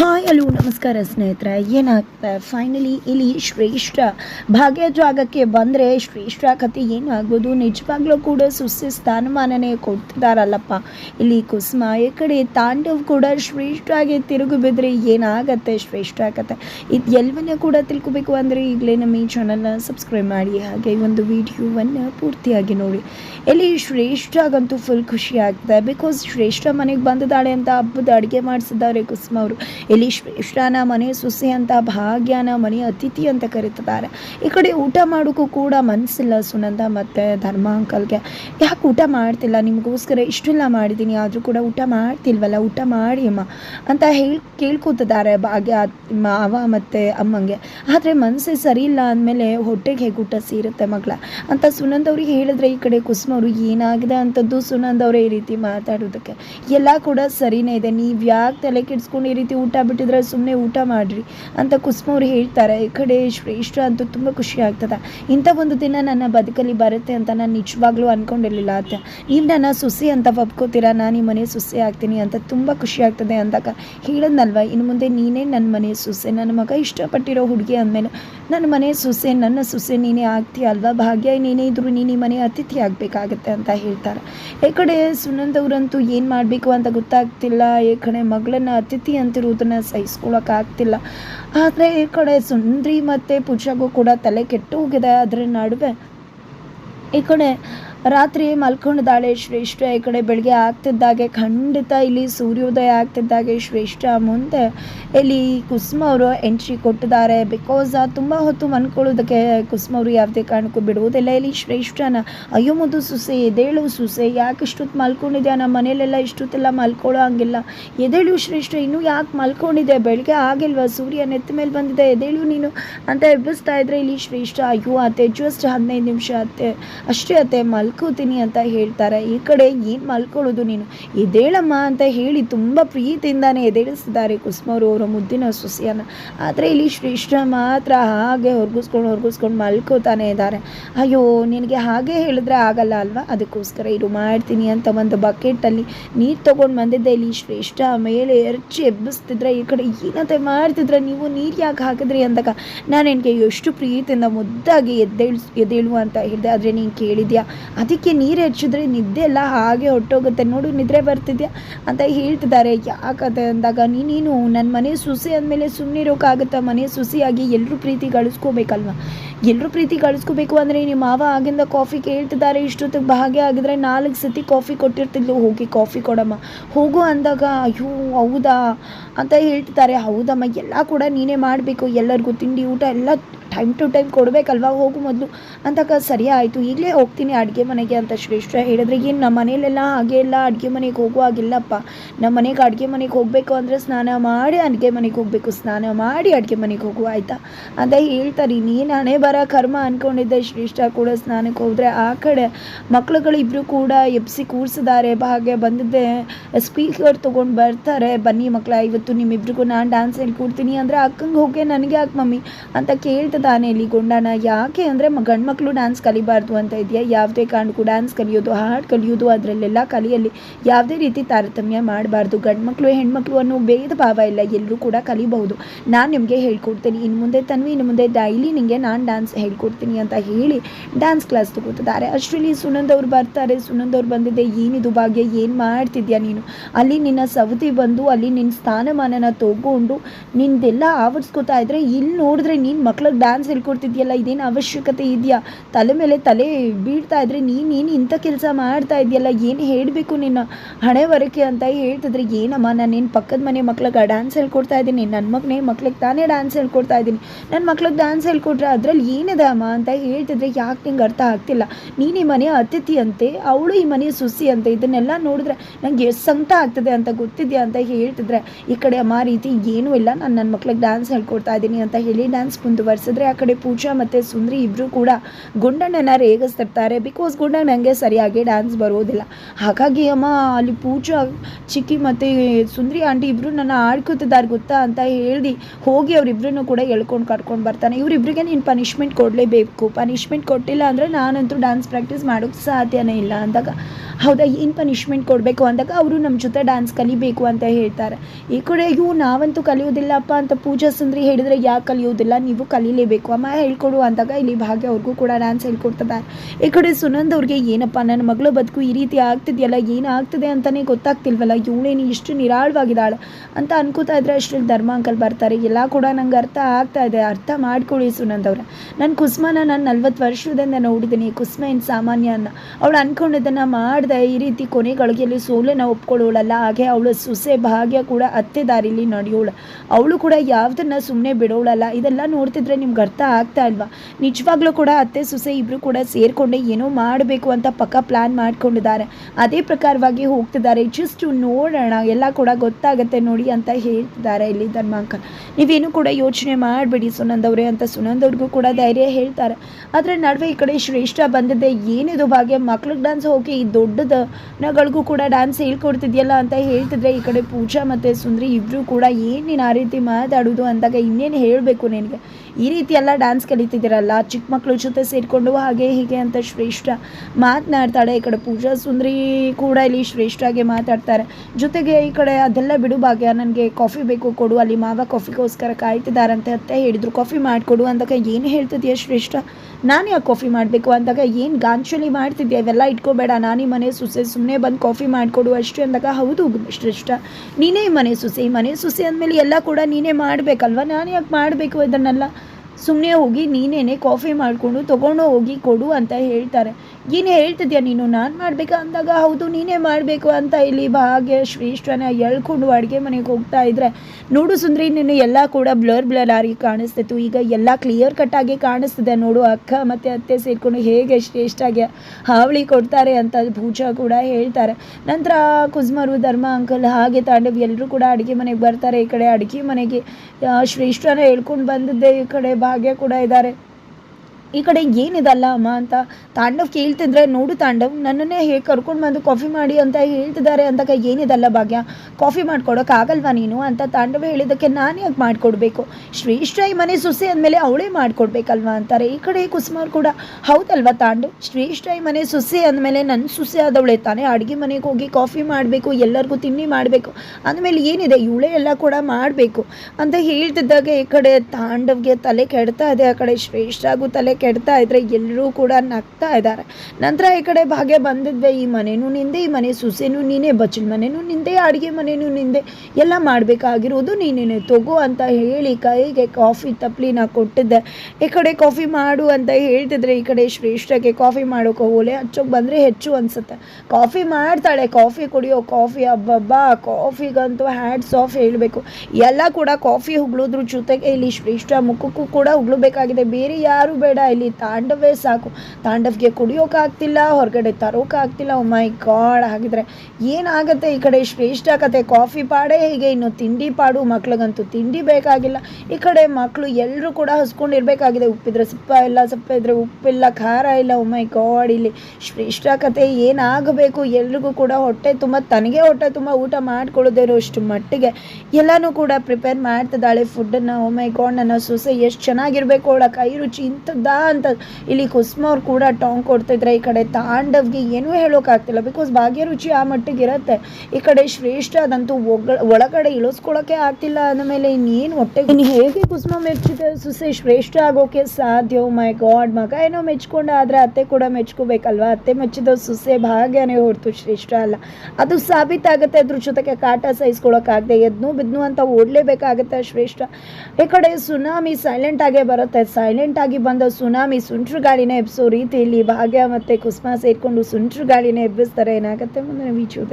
Hi hello ನಮಸ್ಕಾರ ಸ್ನೇಹಿತರೆ. ಏನಾಗ್ತಾ? ಫೈನಲಿ ಇಲ್ಲಿ ಶ್ರೇಷ್ಠ ಭಾಗ್ಯ ಜಾಗಕ್ಕೆ ಬಂದರೆ ಶ್ರೇಷ್ಠ ಕತೆ ಏನಾಗ್ಬೋದು? ನಿಜವಾಗ್ಲೂ ಕೂಡ ಸುಸ್ತಿ ಸ್ಥಾನಮಾನನೇ ಕೊಡ್ತಿದ್ದಾರಲ್ಲಪ್ಪ ಇಲ್ಲಿ ಕುಸುಮ, ಈ ಕಡೆ ತಾಂಡವ್ ಕೂಡ ಶ್ರೇಷ್ಠವಾಗಿ ತಿರುಗು ಬಿದ್ದರೆ ಏನಾಗತ್ತೆ ಶ್ರೇಷ್ಠ ಕತೆ ಇದು ಎಲ್ಲವನ್ನೂ ಕೂಡ ತಿಳ್ಕೊಬೇಕು ಅಂದರೆ ಈಗಲೇ ನಮ್ಮ ಈ ಚಾನಲ್ನ ಸಬ್ಸ್ಕ್ರೈಬ್ ಮಾಡಿ, ಹಾಗೆ ಒಂದು ವಿಡಿಯೋವನ್ನು ಪೂರ್ತಿಯಾಗಿ ನೋಡಿ. ಇಲ್ಲಿ ಶ್ರೇಷ್ಠಗಂತೂ ಫುಲ್ ಖುಷಿ ಆಗ್ತದೆ. ಬಿಕಾಸ್ ಶ್ರೇಷ್ಠ ಮನೆಗೆ ಬಂದಿದ್ದಾಳೆ ಅಂತ ಹಬ್ಬದ ಅಡುಗೆ ಮಾಡಿಸಿದ್ದಾರೆ ಕುಸುಮ ಅವರು. ಇಲ್ಲಿ ಶ್ರೇಷ್ಠನ ಮನೆ ಸುಸಿ ಅಂತ ಭಾಗ್ಯನ ಮನೆ, ಅತಿಥಿ ಅಂತ ಕರೀತಿದ್ದಾರೆ ಈ ಕಡೆ ಊಟ ಮಾಡೋಕ್ಕೂ ಕೂಡ ಮನಸ್ಸಿಲ್ಲ ಸುನಂದ ಮತ್ತು ಧರ್ಮ ಅಂಕಲ್ಗೆ ಯಾಕೆ ಊಟ ಮಾಡ್ತಿಲ್ಲ? ನಿಮಗೋಸ್ಕರ ಇಷ್ಟೆಲ್ಲ ಮಾಡಿದ್ದೀನಿ, ಆದರೂ ಕೂಡ ಊಟ ಮಾಡ್ತಿಲ್ವಲ್ಲ? ಊಟ ಮಾಡಿ ಅಮ್ಮ ಅಂತ ಹೇಳಿ ಕೇಳ್ಕೊತಿದ್ದಾರೆ ಭಾಗ್ಯ, ಮಾವ ಮತ್ತು ಅಮ್ಮಂಗೆ. ಆದರೆ ಮನಸ್ಸೇ ಸರಿ ಇಲ್ಲ ಅಂದಮೇಲೆ ಹೊಟ್ಟೆಗೆ ಹೇಗೆ ಊಟ ಸೇರುತ್ತೆ ಮಗಳ? ಅಂತ ಸುನಂದ ಅವ್ರಿಗೆ ಹೇಳಿದ್ರೆ ಈ ಕಡೆ ಕುಸುಮ ಅವರು ಏನಾಗಿದೆ ಅಂತದ್ದು ಸುನಂದ ಅವರೇ ಈ ರೀತಿ ಮಾತಾಡೋದಕ್ಕೆ. ಎಲ್ಲ ಕೂಡ ಸರಿನೇ ಇದೆ. ನೀವು ಯಾಕೆ ತಲೆ ಕೆಡಿಸ್ಕೊಂಡು ಈ ರೀತಿ ಊಟ ಬಿಟ್ಟಿದ್ರೆ ಸುಮ್ಮನೆ ಊಟ ಮಾಡಿರಿ ಅಂತ ಕುಸುಮ ಅವ್ರು ಹೇಳ್ತಾರೆ. ಈ ಕಡೆ ಶ್ರೇಷ್ಠ ಅಂತೂ ತುಂಬ ಖುಷಿ ಆಗ್ತದೆ. ಇಂಥ ಒಂದು ದಿನ ನನ್ನ ಬದುಕಲ್ಲಿ ಬರುತ್ತೆ ಅಂತ ನಾನು ನಿಜವಾಗ್ಲೂ ಅಂದ್ಕೊಂಡಿರಲಿಲ್ಲ ಅತ್ತೆ. ನೀವು ನನ್ನ ಸುಸಿ ಅಂತ ಒಪ್ಕೋತೀರಾ? ನಾನು ಈ ಮನೆ ಸುಸಿ ಆಗ್ತೀನಿ ಅಂತ ತುಂಬ ಖುಷಿ ಆಗ್ತದೆ ಅಂದಾಗ ಹೇಳಿದ್ನಲ್ವ? ಇನ್ನು ಮುಂದೆ ನೀನೇ ನನ್ನ ಮನೆ ಸುಸೆ. ನನ್ನ ಮಗ ಇಷ್ಟಪಟ್ಟಿರೋ ಹುಡುಗಿ ಅಂದಮೇಲೆ ನನ್ನ ಮನೆ ಸುಸೆ, ನನ್ನ ಸುಸೆ ನೀನೇ ಆಗ್ತೀಯ ಅಲ್ವಾ? ಭಾಗ್ಯ ನೀನೇ ಇದ್ರು ನೀನು ಮನೆ ಅತಿಥಿ ಆಗಬೇಕಾಗತ್ತೆ ಅಂತ ಹೇಳ್ತಾರೆ. ಈ ಕಡೆ ಸುನಂದ್ ಅವರಂತೂ ಏನು ಮಾಡಬೇಕು ಅಂತ ಗೊತ್ತಾಗ್ತಿಲ್ಲ. ಈ ಕಡೆ ಮಗಳನ್ನ ಅತಿಥಿ ಅಂತಿರೋದನ್ನ ಸಹಿಸ್ಕೊಳಕ್ಕಾಗ್ತಿಲ್ಲ ಆದರೆ ಈ ಕಡೆ ಸುಂದ್ರಿ ಮತ್ತು ಪುಷಗೂ ಕೂಡ ತಲೆ ಕೆಟ್ಟು ಹೋಗಿದೆ. ಅದರ ನಡುವೆ ಈ ಕಡೆ ರಾತ್ರಿ ಮಲ್ಕೊಂಡಿದ್ದಾಳೆ ಶ್ರೇಷ್ಠ ಈ ಕಡೆ ಬೆಳಗ್ಗೆ ಆಗ್ತಿದ್ದಾಗೆ ಖಂಡಿತ ಇಲ್ಲಿ ಸೂರ್ಯೋದಯ ಆಗ್ತಿದ್ದಾಗೆ ಶ್ರೇಷ್ಠ ಮುಂದೆ ಇಲ್ಲಿ ಕುಸುಮ ಅವರು ಎಂಟ್ರಿ ಕೊಟ್ಟಿದ್ದಾರೆ. ಬಿಕಾಸ್ ತುಂಬ ಹೊತ್ತು ಮನ್ಕೊಳ್ಳೋದಕ್ಕೆ ಕುಸುಮ ಅವರು ಯಾವುದೇ ಕಾರಣಕ್ಕೂ ಬಿಡುವುದಿಲ್ಲ. ಇಲ್ಲಿ ಶ್ರೇಷ್ಠನ ಅಯ್ಯೋ ಮುದ್ದು ಸುಸೆ, ಎದೇಳು ಸುಸೆ, ಯಾಕೆ ಇಷ್ಟೊತ್ತು ಮಲ್ಕೊಂಡಿದ್ಯಾ? ನಮ್ಮ ಮನೇಲೆಲ್ಲ ಇಷ್ಟೊತ್ತೆಲ್ಲ ಮಲ್ಕೊಳ್ಳೋ ಹಂಗಿಲ್ಲ. ಎದೇಳು ಶ್ರೇಷ್ಠ ಇನ್ನೂ ಯಾಕೆ ಮಲ್ಕೊಂಡಿದೆ ಬೆಳಗ್ಗೆ ಆಗಿಲ್ವಾ? ಸೂರ್ಯ ನೆತ್ತ ಮೇಲೆ ಬಂದಿದೆ. ಎದೇಳು ನೀನು ಅಂತ ಎಬ್ಬಿಸ್ತಾ ಇದ್ರೆ ಇಲ್ಲಿ ಶ್ರೇಷ್ಠ, ಅಯ್ಯೋ ಅತ್ತೆ ಜಸ್ಟ್ ಹದಿನೈದು ನಿಮಿಷ ಅತ್ತೆ, ಅಷ್ಟೇ ಅತ್ತೆ ಮಲ್ಕೋತೀನಿ ಅಂತ ಹೇಳ್ತಾರೆ. ಈ ಕಡೆ ಏನು ಮಲ್ಕೊಳ್ಳೋದು ನೀನು? ಎದೇಳಮ್ಮ ಅಂತ ಹೇಳಿ ತುಂಬ ಪ್ರೀತಿಯಿಂದಾನೇ ಎದೇಳಿಸಿದ್ದಾರೆ ಕುಸುಮವರು ಅವರ ಮುದ್ದಿನ ಸೊಸೆಯನ್ನು. ಆದರೆ ಇಲ್ಲಿ ಶ್ರೇಷ್ಠ ಮಾತ್ರ ಹಾಗೆ ಹೊರಗಿಸ್ಕೊಂಡು ಹೊರಗಿಸ್ಕೊಂಡು ಮಲ್ಕೋತಾನೆ ಇದ್ದಾರೆ. ಅಯ್ಯೋ, ನಿನಗೆ ಹಾಗೆ ಹೇಳಿದ್ರೆ ಆಗಲ್ಲ ಅಲ್ವಾ? ಅದಕ್ಕೋಸ್ಕರ ಇದು ಮಾಡ್ತೀನಿ ಅಂತ ಒಂದು ಬಕೆಟಲ್ಲಿ ನೀರು ತೊಗೊಂಡು ಬಂದಿದ್ದೆ. ಇಲ್ಲಿ ಶ್ರೇಷ್ಠ ಮೇಲೆ ಎರಚಿ ಎಬ್ಬಿಸ್ತಿದ್ರೆ ಈ ಕಡೆ ಏನಂತೆ ಮಾಡ್ತಿದ್ರೆ ನೀವು ನೀರು ಯಾಕೆ ಹಾಕಿದ್ರಿ ಅಂದಾಗ ನಾನು ನಿನಗೆ ಎಷ್ಟು ಪ್ರೀತಿಯಿಂದ ಮುದ್ದಾಗಿ ಎದ್ದೇಳು ಎದ್ದೇಳು ಅಂತ ಹೇಳಿದೆ. ಆದರೆ ನೀನು ಕೇಳಿದ್ಯಾ? ಅದಕ್ಕೆ ನೀರು ಹೆಚ್ಚಿದ್ರೆ ನಿದ್ದೆ ಎಲ್ಲ ಹಾಗೆ ಹೊಟ್ಟೋಗುತ್ತೆ ನೋಡು, ನಿದ್ರೆ ಬರ್ತಿದ್ಯಾ? ಅಂತ ಹೇಳ್ತಿದ್ದಾರೆ. ಯಾಕತೆ ಅಂದಾಗ, ನೀನೇನು ನನ್ನ ಮನೆ ಸುಸಿ ಅಂದಮೇಲೆ ಸುಮ್ಮನಿರೋಕ್ಕಾಗುತ್ತಾ ಮನೆ ಸುಸಿಯಾಗಿ ಎಲ್ಲರೂ ಪ್ರೀತಿ ಗಳಿಸ್ಕೋಬೇಕಲ್ವ? ಎಲ್ಲರೂ ಪ್ರೀತಿ ಗಳಿಸ್ಕೋಬೇಕು ಅಂದರೆ ನಿಮ್ಮ ಮಾವ ಆಗಿಂದ ಕಾಫಿ ಕೇಳ್ತಿದ್ದಾರೆ. ಇಷ್ಟೊತ್ತಿಗೆ ಭಾಗ್ಯ ಆಗಿದ್ರೆ ನಾಲ್ಕು ಸತಿ ಕಾಫಿ ಕೊಟ್ಟಿರ್ತಿದ್ಲು. ಹೋಗಿ ಕಾಫಿ ಕೊಡಮ್ಮ. ಹೋಗು ಅಂದಾಗ, ಅಯ್ಯೋ, ಹೌದಾ? ಅಂತ ಹೇಳ್ತಿದ್ದಾರೆ. ಹೌದಮ್ಮ, ಎಲ್ಲ ಕೂಡ ನೀನೇ ಮಾಡಬೇಕು. ಎಲ್ಲರಿಗೂ ತಿಂಡಿ ಊಟ ಎಲ್ಲ ಟೈಮ್ ಟು ಟೈಮ್ ಕೊಡಬೇಕಲ್ವಾ? ಹೋಗು ಮೊದಲು. ಅಂದಾಗ ಸರಿ ಆಯಿತು. ಈಗಲೇ ಹೋಗ್ತೀನಿ ಅಡುಗೆ ಮನೆಗೆ ಅಂತ ಶ್ರೇಷ್ಠ ಹೇಳಿದ್ರೆ, ಏನು ನಮ್ಮ ಮನೇಲೆಲ್ಲ ಹಾಗೆ ಎಲ್ಲ ಅಡುಗೆ ಮನೆಗೆ ಹೋಗುವಾಗಿಲ್ಲಪ್ಪ ನಮ್ಮ ಮನೆಗೆ ಅಡುಗೆ ಮನೆಗೆ ಹೋಗಬೇಕು ಅಂದರೆ ಸ್ನಾನ ಮಾಡಿ ಅಡುಗೆ ಮನೆಗೆ ಹೋಗಬೇಕು. ಸ್ನಾನ ಮಾಡಿ ಅಡುಗೆ ಮನೆಗೆ ಹೋಗು ಆಯಿತಾ? ಅಂತ ಹೇಳ್ತಾರೆ. ನೀನು ಹಣೆ ಬರ, ಕರ್ಮ ಅಂದ್ಕೊಂಡಿದ್ದೆ ಶ್ರೇಷ್ಠ ಕೂಡ ಸ್ನಾನಕ್ಕೆ ಹೋದರೆ. ಆ ಕಡೆ ಮಕ್ಳುಗಳು ಇಬ್ಬರು ಕೂಡ ಎಬ್ಸಿ ಕೂರಿಸಿದ್ದಾರೆ. ಭಾಗ್ಯ ಬಂದಿದ್ದೆ. ಸ್ಪೀಕರ್ ತೊಗೊಂಡು ಬರ್ತಾರೆ. ಬನ್ನಿ ಮಕ್ಕಳ ಇವತ್ತು ನಿಮ್ಮಿಬ್ರಿಗೂ ನಾನು ಡ್ಯಾನ್ಸ್ ಹೇಳ್ಕೊಡ್ತೀನಿ ಅಂದರೆ ಅಕ್ಕಂಗೆ ಹೋಗಿ ನನಗೆ ಯಾಕೆ ಮಮ್ಮಿ. ಅಂತ ಕೇಳ್ತದಾನೆ ಇಲ್ಲಿ ಗುಂಡನ ಯಾಕೆ ಅಂದರೆ ಗಂಡು ಮಕ್ಕಳು ಡ್ಯಾನ್ಸ್ ಕಲಿಬಾರ್ದು ಅಂತ ಇದೆಯಾ? ಯಾವುದೇ ಕಾರಣಕ್ಕೂ ಡ್ಯಾನ್ಸ್ ಕಲಿಯೋದು, ಹಾಡು ಕಲಿಯೋದು, ಅದರಲ್ಲೆಲ್ಲ ಕಲಿಯಲ್ಲಿ ಯಾವುದೇ ರೀತಿ ತಾರತಮ್ಯ ಮಾಡಬಾರ್ದು. ಗಂಡು ಮಕ್ಕಳು ಹೆಣ್ಮಕ್ಳು ಅನ್ನೋ ಭೇದ ಭಾವ ಇಲ್ಲ. ಎಲ್ಲರೂ ಕೂಡ ಕಲಿಬಹುದು. ನಾನು ನಿಮಗೆ ಹೇಳ್ಕೊಡ್ತೀನಿ. ಇನ್ನು ಮುಂದೆ ತನ್ವಿ ಇನ್ನು ಮುಂದೆ ಡೈಲಿ ನಿಮಗೆ ನಾನು ಡ್ಯಾನ್ಸ್ ಹೇಳ್ಕೊಡ್ತೀನಿ ಅಂತ ಹೇಳಿ ಡ್ಯಾನ್ಸ್ ಕ್ಲಾಸ್ ತಗೋತಿದ್ದಾರೆ. ಅಷ್ಟರಲ್ಲಿ ಸುನಂದ್ ಅವ್ರು ಬರ್ತಾರೆ. ಸುನಂದ್ ಅವ್ರು ಬಂದಿದ್ದೆ, ಏನಿದು ಭಾಗ್ಯ? ಏನು ಮಾಡ್ತಿದ್ಯಾ ನೀನು? ಅಲ್ಲಿ ನಿನ್ನ ಸವತಿ ಬಂದು, ಅಲ್ಲಿ ನಿನ್ನ ಸ್ಥಾನಮಾನನ ತಗೊಂಡು ನಿಂದೆಲ್ಲ ಆವರಿಸ್ಕೊತಾ ಇದ್ರೆ ಇಲ್ಲಿ ನೋಡಿದ್ರೆ ನೀನು ಮಕ್ಳಿಗೆ ಡ್ಯಾನ್ಸ್ ಹೇಳ್ಕೊಡ್ತಿದ್ಯಲ್ಲ, ಇದೇನು ಅವಶ್ಯಕತೆ ಇದೆಯಾ? ತಲೆ ಮೇಲೆ ತಲೆ ಬೀಳ್ತಾ ಇದ್ರೆ ನೀನೇನು ಇಂಥ ಕೆಲಸ ಮಾಡ್ತಾ ಇದೆಯಲ್ಲ, ಏನು ಹೇಳಬೇಕು ನಿನ್ನ? ಹಣೆ ಅಂತ ಹೇಳ್ತಿದ್ರೆ, ಏನಮ್ಮ, ನಾನೇನು ಪಕ್ಕದ ಮನೆ ಮಕ್ಳಿಗೆ ಡ್ಯಾನ್ಸ್ ಹೇಳ್ಕೊಡ್ತಾ ಇದ್ದೀನಿ ನನ್ನ ಮಗನೇ ಮಕ್ಳಿಗೆ ತಾನೇ ಡ್ಯಾನ್ಸ್ ಹೇಳ್ಕೊಡ್ತಾ ಇದ್ದೀನಿ. ನನ್ನ ಮಕ್ಳಿಗೆ ಡ್ಯಾನ್ಸ್ ಹೇಳ್ಕೊಟ್ರೆ ಅದರಲ್ಲಿ ಏನಿದೆ ಅಮ್ಮ ಅಂತ ಹೇಳ್ತಿದ್ರೆ ಯಾಕೆ ನಿಂಗೆ ಅರ್ಥ ಆಗ್ತಿಲ್ಲ. ನೀನು ಈ ಮನೆಯ ಅತಿಥಿ ಅಂತೆ, ಅವಳು ಈ ಮನೆಯ ಸುಸಿ ಅಂತೆ, ಇದನ್ನೆಲ್ಲ ನೋಡಿದ್ರೆ ನಂಗೆ ಎಷ್ಟು ಸಂಕಟ ಆಗ್ತದೆ ಅಂತ ಗೊತ್ತಿದೆಯಾ ಅಂತ ಹೇಳ್ತಿದ್ರೆ, ಈ ಕಡೆ ಅಮ್ಮ ರೀತಿ ಏನೂ ಇಲ್ಲ, ನಾನು ನನ್ನ ಮಕ್ಳಿಗೆ ಡ್ಯಾನ್ಸ್ ಹೇಳ್ಕೊಡ್ತಾ ಇದ್ದೀನಿ ಅಂತ ಹೇಳಿ ಡ್ಯಾನ್ಸ್ ಮುಂದುವರ್ಸಿದ್ರೆ ಆ ಕಡೆ ಪೂಜಾ ಮತ್ತು ಸುಂದ್ರಿ ಇಬ್ಬರು ಕೂಡ ಗುಂಡಣ್ಣನ ರೇಗಿಸ್ತಿರ್ತಾರೆ. ಬಿಕಾಸ್ ಗುಂಡಣ್ಣಂಗೆ ಸರಿಯಾಗಿ ಡ್ಯಾನ್ಸ್ ಬರೋದಿಲ್ಲ. ಹಾಗಾಗಿ ಅಮ್ಮ, ಅಲ್ಲಿ ಪೂಜಾ, ಚಿಕ್ಕಿ ಮತ್ತು ಸುಂದ್ರಿ ಆಂಟಿ ಇಬ್ಬರು ನನ್ನ ಆಡ್ಕೊತಿದ್ದಾರೆ ಗೊತ್ತಾ ಅಂತ ಹೇಳಿ ಹೋಗಿ ಅವರಿಬ್ಬರನ್ನು ಕೂಡ ಎಳ್ಕೊಂಡು ಕರ್ಕೊಂಡು ಬರ್ತಾನೆ. ಇವರಿಬ್ಬರಿಗೆ ನೀನು ಪನಿಷ್ಮೆಂಟ್ ಕೊಡಲೇಬೇಕು. ಪನಿಷ್ಮೆಂಟ್ ಕೊಟ್ಟಿಲ್ಲ ಅಂದರೆ ನಾನಂತೂ ಡ್ಯಾನ್ಸ್ ಪ್ರಾಕ್ಟೀಸ್ ಮಾಡೋಕ್ಕೆ ಸಾಧ್ಯನೇ ಇಲ್ಲ ಅಂದಾಗ ಹೌದಾ, ಏನು ಪನಿಷ್ಮೆಂಟ್ ಕೊಡಬೇಕು ಅಂದಾಗ ಅವರು ನಮ್ಮ ಜೊತೆ ಡ್ಯಾನ್ಸ್ ಕಲಿಬೇಕು ಅಂತ ಹೇಳ್ತಾರೆ. ಈ ಕಡೆ, ಅಯ್ಯೋ, ನಾವಂತೂ ಕಲಿಯೋದಿಲ್ಲಪ್ಪ ಅಂತ ಪೂಜಾ ಸುಂದ್ರಿ ಹೇಳಿದರೆ, ಯಾಕೆ ಕಲಿಯೋದಿಲ್ಲ ನೀವು ಕಲೀಲೇಬೇಕು. ಅಮ್ಮ, ಹೇಳ್ಕೊಡು ಅಂದಾಗ ಇಲ್ಲಿ ಭಾಗ್ಯ ಅವ್ರಿಗೂ ಕೂಡ ಡ್ಯಾನ್ಸ್ ಹೇಳ್ಕೊಡ್ತಿದ್ದಾರೆ. ಈ ಕಡೆ ಸುನಂದ್ ಅವ್ರಿಗೆ, ಏನಪ್ಪ, ನನ್ನ ಮಗಳ ಬದುಕು ಈ ರೀತಿ ಆಗ್ತಿದೆಯಲ್ಲ ಏನಾಗ್ತದೆ ಅಂತಲೇ ಗೊತ್ತಾಗ್ತಿಲ್ವಲ್ಲ ಇವಳೇನು ಇಷ್ಟು ನಿರಾಳವಾಗಿದ್ದಾಳೆ ಅಂತ ಅನ್ಕೋತಾ ಇದ್ರೆ ಅಷ್ಟರಲ್ಲಿ ಧರ್ಮ ಅಂಕಲ್ ಬರ್ತಾರೆ. ಎಲ್ಲ ಕೂಡ ನಂಗೆ ಅರ್ಥ ಆಗ್ತಾ ಇದೆ. ಅರ್ಥ ಮಾಡ್ಕೊಳ್ಳಿ ಸುನಂದ್ ಅವರ. ನನ್ನ ಕುಸ್ಮನ ನಾನು ನಲ್ವತ್ತು ವರ್ಷದಿಂದ ನೋಡಿದ್ದೀನಿ ಕುಸ್ಮ ಏನು ಸಾಮಾನ್ಯ ಅನ್ನ. ಅವಳು ಅನ್ಕೊಂಡಿದ್ದನ್ನು ಮಾಡಿದೆ ಈ ರೀತಿ ಕೊನೆಗಳಿಗೆಯಲ್ಲಿ ಸೋಲನ್ನು ಒಪ್ಕೊಳ್ಳೋಳಲ್ಲ ಹಾಗೆ ಅವಳು ಸೊಸೆ ಭಾಗ್ಯ ಕೂಡ ಅತ್ತೆ ದಾರಿಲಿ ನಡೆಯೋಳು ಅವಳು ಕೂಡ ಯಾವುದನ್ನ ಸುಮ್ಮನೆ ಬಿಡೋಳಲ್ಲ. ಇದೆಲ್ಲ ನೋಡ್ತಿದ್ರೆ ನಿಮ್ಗೆ ಅರ್ಥ ಆಗ್ತಾ ಇಲ್ವಾ? ನಿಜವಾಗ್ಲೂ ಕೂಡ ಅತ್ತೆ, ಸೊಸೆ ಇಬ್ಬರು ಕೂಡ ಸೇರಿಕೊಂಡೆ ಏನೋ ಮಾಡಬೇಕು ಅಂತ ಪಕ್ಕ ಪ್ಲ್ಯಾನ್ ಮಾಡ್ಕೊಂಡಿದ್ದಾರೆ. ಅದೇ ಪ್ರಕಾರವಾಗಿ ಹೋಗ್ತಿದ್ದಾರೆ. ಜಸ್ಟ್ ನೋಡೋಣ. ಎಲ್ಲ ಕೂಡ ಗೊತ್ತಾಗುತ್ತೆ ನೋಡಿ ಅಂತ ಹೇಳ್ತಿದ್ದಾರೆ ಇಲ್ಲಿ ಧರ್ಮಾಂಕ ನೀವೇನು ಕೂಡ ಯೋಚನೆ ಮಾಡಬೇಡಿ ಸುನಂದವ್ರೆ ಅಂತ ಸುನಂದವ್ರಿಗೂ ಕೂಡ ಧೈರ್ಯ ಹೇಳ್ತಾರೆ. ಆದರೆ ನಡುವೆ ಈ ಕಡೆ ಶ್ರೇಷ್ಠ ಬಂದಿದ್ದೆ ಏನಿದು ಭಾಗ್ಯ? ಮಕ್ಳಿಗೆ ಡಾನ್ಸ್ ಹೋಗಿ ಈ ದೊಡ್ಡದ ನಗಳಿಗೂ ಕೂಡ ಡ್ಯಾನ್ಸ್ ಹೇಳ್ಕೊಡ್ತಿದ್ಯಲ್ಲ ಅಂತ ಹೇಳ್ತಿದ್ರೆ ಈ ಕಡೆ ಪೂಜಾ ಮತ್ತು ಸುಂದ್ರಿ ಇಬ್ಬರು ಕೂಡ ಏನು ನೀನು ಆ ರೀತಿ ಮಾತಾಡೋದು ಅಂದಾಗ ಇನ್ನೇನು ಹೇಳಬೇಕು ನಿನಗೆ? ಈ ರೀತಿ ಎಲ್ಲ ಡ್ಯಾನ್ಸ್ ಕಲಿತಿದ್ದೀರಲ್ಲ, ಚಿಕ್ಕ ಮಕ್ಕಳ ಜೊತೆ ಸೇರಿಕೊಂಡು ಹಾಗೆ ಹೀಗೆ ಅಂತ ಶ್ರೇಷ್ಠ ಮಾತನಾಡ್ತಾಳೆ. ಈ ಕಡೆ ಪೂಜಾ ಸುಂದ್ರಿ ಕೂಡ ಇಲ್ಲಿ ಶ್ರೇಷ್ಠಾಗೆ ಮಾತಾಡ್ತಾರೆ. ಜೊತೆಗೆ ಈ ಕಡೆ ಅದೆಲ್ಲ ಬಿಡು ಭಾಗ್ಯ, ನನಗೆ ಕಾಫಿ ಬೇಕು ಕೊಡು, ಅಲ್ಲಿ ಮಾವ ಕಾಫಿಗೋಸ್ಕರ ಕಾಯ್ತಿದ್ದಾರಂತೆ ಅತ್ತೆ ಹೇಳಿದ್ರು. ಕಾಫಿ ಮಾಡಿಕೊಡು ಅಂದಾಗ ಏನು ಹೇಳ್ತಿದ್ಯಾ ಶ್ರೇಷ್ಠ? ನಾನು ಯಾಕೆ ಕಾಫಿ ಮಾಡಬೇಕು ಅಂದಾಗ ಏನು ಗಾಂಚಲಿ ಮಾಡ್ತಿದ್ಯಾ? ಇವೆಲ್ಲ ಇಟ್ಕೋಬೇಡ, ನಾನು ಈ ಮನೆ ಸೊಸೆ ಸುಮ್ಮನೆ ಬಂದು ಕಾಫಿ ಮಾಡಿಕೊಡು ಅಷ್ಟೇ ಅಂದಾಗ ಹೌದು ಶ್ರೇಷ್ಠ ನೀನೇ ಮನೆ ಸುಸೆ ಮನೆ ಸೊಸೆ ಅಂದಮೇಲೆ ಎಲ್ಲ ಕೂಡ ನೀನೇ ಮಾಡಬೇಕಲ್ವ? ನಾನು ಯಾಕೆ ಮಾಡಬೇಕು ಇದನ್ನೆಲ್ಲ? ಸುಮ್ಮನೆ ಹೋಗಿ, ನೀನೇನೆ ಕಾಫಿ ಮಾಡಿಕೊಂಡು ತೊಗೊಂಡು ಹೋಗಿ ಕೊಡು ಅಂತ ಹೇಳ್ತಾರೆ. ಏನು ಹೇಳ್ತಿದ್ಯಾ ನೀನು? ನಾನು ಮಾಡಬೇಕಾ? ಅಂದಾಗ ಹೌದು, ನೀನೇ ಮಾಡಬೇಕು ಅಂತ ಇಲ್ಲಿ ಭಾಗ್ಯ, ಶ್ರೇಷ್ಠನ ಎಳ್ಕೊಂಡು ಅಡುಗೆ ಮನೆಗೆ ಹೋಗ್ತಾ ಇದ್ರೆ. ನೋಡು ಸುಂದ್ರಿ, ನಿನ್ನ ಎಲ್ಲ ಕೂಡ ಬ್ಲರ್ ಬ್ಲರ್ ಆಗಿ ಕಾಣಿಸ್ತಿತ್ತು. ಈಗ ಎಲ್ಲ ಕ್ಲಿಯರ್ ಕಟ್ಟಾಗಿ ಕಾಣಿಸ್ತಿದೆ ನೋಡು. ಅಕ್ಕ ಮತ್ತು ಅತ್ತೆ ಸೇರಿಕೊಂಡು ಹೇಗೆ ಶ್ರೇಷ್ಠಾಗೆ ಹಾವಳಿ ಕೊಡ್ತಾರೆ ಅಂತ ಪೂಜಾ ಕೂಡ ಹೇಳ್ತಾರೆ. ನಂತರ ಕುಸ್ಮರು, ಧರ್ಮ, ಅಂಕಲ್ ಹಾಗೆ ತಾಂಡವ್ ಎಲ್ಲರೂ ಕೂಡ ಅಡುಗೆ ಮನೆಗೆ ಬರ್ತಾರೆ. ಈ ಕಡೆ ಅಡುಗೆ ಮನೆಗೆ ಶ್ರೇಷ್ಠನ ಹೇಳ್ಕೊಂಡು ಬಂದಿದ್ದೆ. ಈ ಕಡೆ ಭಾಗ್ಯ ಕೂಡ ಇದ್ದಾರೆ. ಈ ಕಡೆ ಏನಿದಲ್ಲ ಅಮ್ಮ ಅಂತ ತಾಂಡವ್ ಕೇಳ್ತಿದ್ರೆ, ನೋಡು ತಾಂಡವ್, ನನ್ನನ್ನೇ ಹೇಗೆ ಕರ್ಕೊಂಡು ಬಂದು ಕಾಫಿ ಮಾಡಿ ಅಂತ ಹೇಳ್ತಿದ್ದಾರೆ ಅಂದಾಗ ಏನಿದಲ್ಲ ಭಾಗ್ಯ ಕಾಫಿ ಮಾಡ್ಕೊಡೋಕ್ಕಾಗಲ್ವಾ ನೀನು? ಅಂತ ತಾಂಡವ್ ಹೇಳಿದ್ದಕ್ಕೆ ನಾನು ಯಾಕೆ ಮಾಡಿಕೊಡ್ಬೇಕು? ಶ್ರೇಷ್ಠ ಈ ಮನೆ ಸೊಸೆ ಅಂದಮೇಲೆ ಅವಳೇ ಮಾಡಿಕೊಡ್ಬೇಕಲ್ವಾ ಅಂತಾರೆ. ಈ ಕಡೆ ಕುಸುಮಾರ್ ಕೂಡ, ಹೌದಲ್ವಾ ತಾಂಡವ್, ಶ್ರೇಷ್ಠ ಈ ಮನೆ ಸೊಸೆ ಅಂದಮೇಲೆ ನನ್ನ ಸೊಸೆ ಆದವಳೆ, ತಾನೇ ಅಡುಗೆ ಮನೆಗೆ ಹೋಗಿ ಕಾಫಿ ಮಾಡಬೇಕು, ಎಲ್ಲರಿಗೂ ತಿಂಡಿ ಮಾಡಬೇಕು, ಅಂದಮೇಲೆ ಏನಿದೆ, ಇವಳೇ ಎಲ್ಲ ಕೂಡ ಮಾಡಬೇಕು. ಅಂತ ಹೇಳ್ತಿದ್ದಾಗ ಈ ಕಡೆ ತಾಂಡವ್ಗೆ ತಲೆ ಕೆಡ್ತಾ ಇದೆ, ಆ ಕಡೆ ಶ್ರೇಷ್ಠಾಗೂ ತಲೆ ಕೆಡ್ತಾ ಇದ್ರೆ ಎಲ್ಲರೂ ಕೂಡ ನಗ್ತಾ ಇದ್ದಾರೆ. ನಂತರ ಈ ಕಡೆ ಭಾಗ್ಯ ಬಂದಿದ್ವೆ ಈ ಮನೆನೂ ನಿಂದೆ, ಈ ಮನೆ ಸೊಸೆನೂ ನೀನೇ ಬಚ್ಚಲ ಮನೆನೂ ನಿಂದೆ, ಅಡುಗೆ ಮನೆನೂ ನಿಂದೆ, ಎಲ್ಲ ಮಾಡಬೇಕಾಗಿರೋದು ನೀನೇ ತಗೋ ಅಂತ ಹೇಳಿ ಕೈಗೆ ಕಾಫಿ ತಪ್ಪಲಿನ ಕೊಟ್ಟಿದ್ದೆ. ಈ ಕಡೆ ಕಾಫಿ ಮಾಡು ಅಂತ ಹೇಳ್ತಿದ್ರೆ ಈ ಕಡೆ ಶ್ರೇಷ್ಠಕ್ಕೆ ಕಾಫಿ ಮಾಡೋಕೆ ಓಲೆ ಹಚ್ಚೋಕೆ ಬಂದರೆ ಹೆಚ್ಚು ಅನಿಸುತ್ತೆ. ಕಾಫಿ ಮಾಡ್ತಾಳೆ, ಕಾಫಿ ಕುಡಿಯೋ ಕಾಫಿ ಹಬ್ಬಬ್ಬಾ ಕಾಫಿಗಂತೂ ಹ್ಯಾಡ್ಸ್ ಆಫ್ ಹೇಳಬೇಕು. ಎಲ್ಲ ಕೂಡ ಕಾಫಿ ಹುಗ್ಳೋದ್ರ ಜೊತೆಗೆ ಇಲ್ಲಿ ಶ್ರೇಷ್ಠ ಮುಖಕ್ಕೂ ಕೂಡ ಹುಗ್ಳಬೇಕಾಗಿದೆ ಬೇರೆ ಯಾರು ಬೇಡ ಇಲ್ಲಿ ತಾಂಡವೇ ಸಾಕು. ತಾಂಡವ್ಗೆ ಕುಡಿಯೋಕ್ಕಾಗ್ತಿಲ್ಲ ಹೊರಗಡೆ ತರೋಕ್ಕಾಗ್ತಿಲ್ಲ ಓ ಮೈ ಗಾಡ್ ಹಾಗಿದ್ರೆ ಏನಾಗುತ್ತೆ ಈ ಕಡೆ? ಶ್ರೇಷ್ಠ ಕತೆ, ಕಾಫಿ ಪಾಡೇ ಹೀಗೆ, ಇನ್ನು ತಿಂಡಿ ಪಾಡು, ಮಕ್ಳಿಗಂತೂ ತಿಂಡಿ ಬೇಕಾಗಿಲ್ಲ. ಈ ಕಡೆ ಮಕ್ಕಳು ಎಲ್ಲರೂ ಕೂಡ ಹಸ್ಕೊಂಡಿರಬೇಕಾಗಿದೆ. ಉಪ್ಪಿದ್ರೆ ಸಪ್ಪ ಇಲ್ಲ, ಸಪ್ಪ ಇದ್ರೆ ಉಪ್ಪಿಲ್ಲ, ಖಾರ ಇಲ್ಲ. ಓ ಮೈ ಗಾಡ್ ಇಲ್ಲಿ ಶ್ರೇಷ್ಠ ಕತೆ ಏನಾಗಬೇಕು? ಎಲ್ರಿಗೂ ಕೂಡ ಹೊಟ್ಟೆ ತುಂಬ, ತನಗೆ ಹೊಟ್ಟೆ ತುಂಬ ಊಟ ಮಾಡ್ಕೊಳ್ಳೋದೇ ಇರೋ ಅಷ್ಟು ಮಟ್ಟಿಗೆ ಎಲ್ಲನೂ ಕೂಡ ಪ್ರಿಪೇರ್ ಮಾಡ್ತಿದ್ದಾಳೆ ಫುಡ್ಡನ್ನು ಓ ಮೈ ಗಾಡ್ ನನ್ನ ಸೊಸೆ ಎಷ್ಟು ಚೆನ್ನಾಗಿರ್ಬೇಕು ಅವಳ ಕೈ ರುಚಿ ಇಂಥದ್ದಾ? ಅಂತ ಇಲ್ಲಿ ಕುಸುಮ ಅವ್ರು ಕೂಡ ಟಾಂಗ್ ಕೊಡ್ತಿದ್ರೆ ಈ ಕಡೆ ತಾಂಡವ್ಗೆ ಏನೂ ಹೇಳೋಕ್ಕಾಗ್ತಿಲ್ಲ ಬಿಕಾಸ್ ಭಾಗ್ಯ ರುಚಿ ಆ ಮಟ್ಟಿಗೆ ಇರುತ್ತೆ. ಈ ಕಡೆ ಶ್ರೇಷ್ಠ ಅದಂತೂ ಒಳಗಡೆ ಇಳಿಸ್ಕೊಳಕ್ಕೆ ಆಗ್ತಿಲ್ಲ ಅಂದಮೇಲೆ ಇನ್ನೇನು ಹೊಟ್ಟೆ ನೀನು ಹೇಗೆ ಕುಸುಮ ಮೆಚ್ಚಿದೆ ಸುಸೆ ಶ್ರೇಷ್ಠ ಆಗೋಕೆ ಸಾಧ್ಯ ಮೈ ಗಾಡ್ ಮಗ ಏನೋ ಮೆಚ್ಕೊಂಡ ಆದರೆ ಅತ್ತೆ ಕೂಡ ಮೆಚ್ಕೋಬೇಕಲ್ವಾ? ಅತ್ತೆ ಮೆಚ್ಚಿದ ಸುಸೆ ಭಾಗ್ಯನೇ ಹೊರತು ಶ್ರೇಷ್ಠ ಅಲ್ಲ. ಅದು ಸಾಬೀತಾಗುತ್ತೆ ಅದ್ರ ಜೊತೆಗೆ ಕಾಟ ಸಹಿಸ್ಕೊಳಕ್ಕಾಗದೆ, ಎದ್ನು ಬಿದ್ನು ಅಂತ ಓಡಲೇಬೇಕಾಗುತ್ತೆ ಶ್ರೇಷ್ಠ. ಈ ಕಡೆ ಸುನಾಮಿ ಸೈಲೆಂಟ್ ಆಗೇ ಬರುತ್ತೆ. ಸೈಲೆಂಟ್ ಆಗಿ ಬಂದ ಸುನಾಮಿ ಸುಂಟ್ರು ಗಾಳಿನ ಎಬ್ಸೋ ರೀತಿಯಲ್ಲಿ ಭಾಗ್ಯ ಮತ್ತು ಕುಸ್ಮಾ ಸೇರಿಕೊಂಡು ಸುಂಟ್ರು ಗಾಳಿನ ಎಬ್ಬಿಸ್ತಾರೆ ಏನಾಗುತ್ತೆ ಮುಂದೆ ವಿಚಾರ